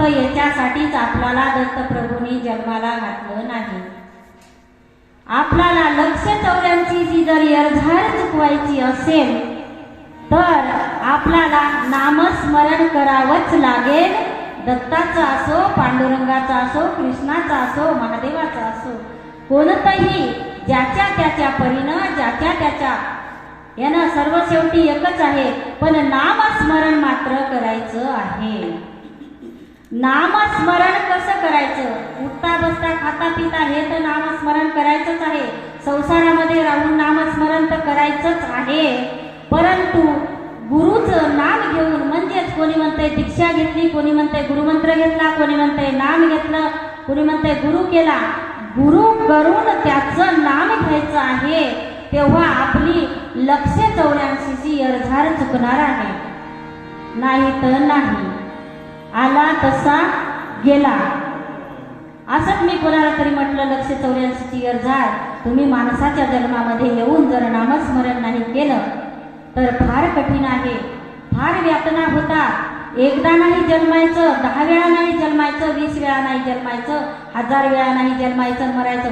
फक्त याच्यासाठीच आपल्याला दत्तप्रभूंनी जन्माला घातलं नाही. आपल्याला लक्ष चौऱ्यांची जी जर यरझार चुकवायची असेल तर आपल्याला नामस्मरण करावंच लागेल. दत्ताचा असो पांडुरंगाचा असो कृष्णाचा असो महादेवाचा असो कोणतंही ज्याच्या त्याच्या परीनं ज्याच्या त्याच्या यानं सर्व शेवटी एकच आहे पण नामस्मरण मात्र करायचं आहे. नामस्मरण कसं करायचं? उठता बसता खाता पिता हे तर नामस्मरण करायचंच आहे. संसारामध्ये राहून नामस्मरण तर करायचंच आहे. परंतु गुरुचं नाम घेऊन म्हणजेच कोणी म्हणतंय दीक्षा घेतली कोणी म्हणतंय गुरुमंत्र घेतला कोणी म्हणतंय नाम घेतलं कोणी म्हणतंय गुरु केला गुरु करून त्याचं नाम घ्यायचं आहे. तेव्हा आपली लक्ष चौऱ्याऐंशीची अर्धार चुकणार आहे. नाही तर नाही. तसा गेला. असंच मी कोणाला तरी म्हटलं लक्ष चौऱ्याऐंशीची यरझार तुम्ही माणसाच्या जन्मामध्ये येऊन जर नामस्मरण नाही केलं तर फार कठीण आहे. फार व्यातना होता. एकदा नाही जन्मायचं दहा वेळा नाही जन्मायचं वीस वेळा नाही जन्मायचं हजार वेळा नाही जन्मायचं मरायचं.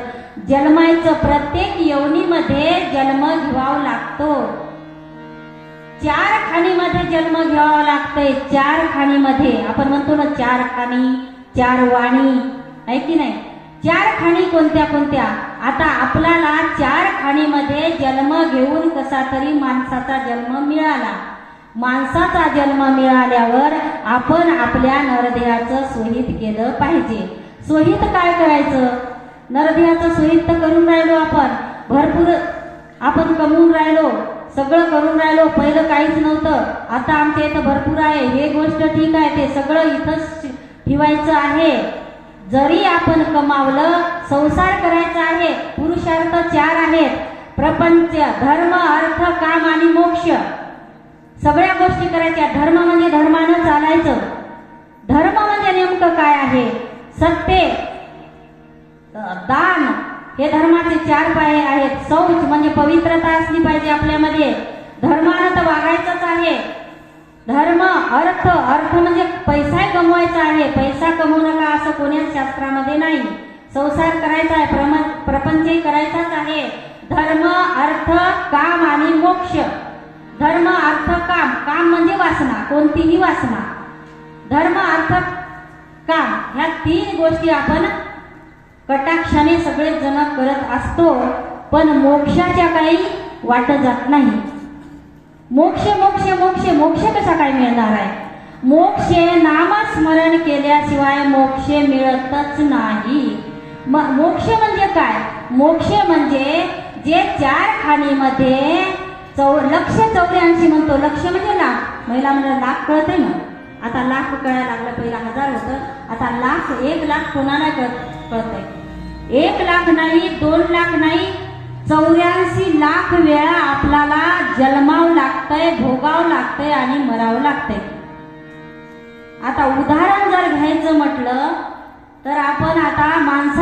जन्मायचं प्रत्येक यवनीमध्ये जन्म घ्यावा लागतो. चार खाणीमध्ये जन्म घ्यावा लागतंय. चार खाणीमध्ये. आपण म्हणतो ना चार खाणी चार वाणी. आहे की नाही? चार खाणी कोणत्या कोणत्या? आता आपल्याला चार खाणीमध्ये जन्म घेऊन कसा तरी माणसाचा जन्म मिळाला. माणसाचा जन्म मिळाल्यावर आपण आपल्या नरदेहाचं सोहित केलं पाहिजे. सोहित काय करायचं? नरदेहाचं सोहित तर करून राहिलो आपण. भरपूर आपण कमवून राहिलो. सगळं करून राहिलो. पहिलं काहीच नव्हतं. आता आमच्या इथं भरपूर आहे. हे गोष्ट ठीक आहे. ते सगळं इथंच ठेवायचं आहे. जरी आपण कमावलं संसार करायचा आहे. पुरुषार्थ चार आहेत. प्रपंच धर्म अर्थ काम आणि मोक्ष. सगळ्या गोष्टी करायच्या. धर्म म्हणजे धर्मानं चालायचं. धर्म म्हणजे नेमकं काय आहे? सत्य. धर्माचे चार पाये आहेत. शौच म्हणजे पवित्रता असली पाहिजे आपल्यामध्ये. धर्मार्थ वागायचंच आहे. धर्म अर्थ अर्थ म्हणजे पैसा कमवायचा आहे. पैसा कमवू नका असं कोण्याच शास्त्रामध्ये नाही. संसार करायचा आहे प्रम प्रपंचही करायचाच आहे. धर्म अर्थ काम आणि मोक्ष. धर्म अर्थ काम. काम म्हणजे वासना कोणतीही वासना. धर्म अर्थ काम. ह्या तीन गोष्टी आपण कटाक्षाने सगळे जण करत असतो पण मोक्षाच्या काही वाट जात नाही. मोक्ष मोक्ष मोक्ष मोक्ष कसा काय मिळणार आहे? मोक्ष नामस्मरण केल्याशिवाय मोक्ष मिळतच नाही. मोक्ष म्हणजे काय? मोक्ष म्हणजे जे चार खाणीमध्ये चौ लक्ष चौऱ्याऐंशी म्हणतो. लक्ष म्हणजे लाख. महिला म्हणजे लाख कळते ना? आता लाख कळायला लागलं पहिला हजार होतं. आता लाख एक लाख कोणाला कळत कळतंय? एक लाख नाही दोन लाख नाही चौऱ्याऐंशी लाख वेळा आपल्याला जन्मावं लागतंय भोगावं लागतंय आणि मरावं लागतंय. आता उदाहरण जर घ्यायचं म्हटलं तर आपण आता माणसा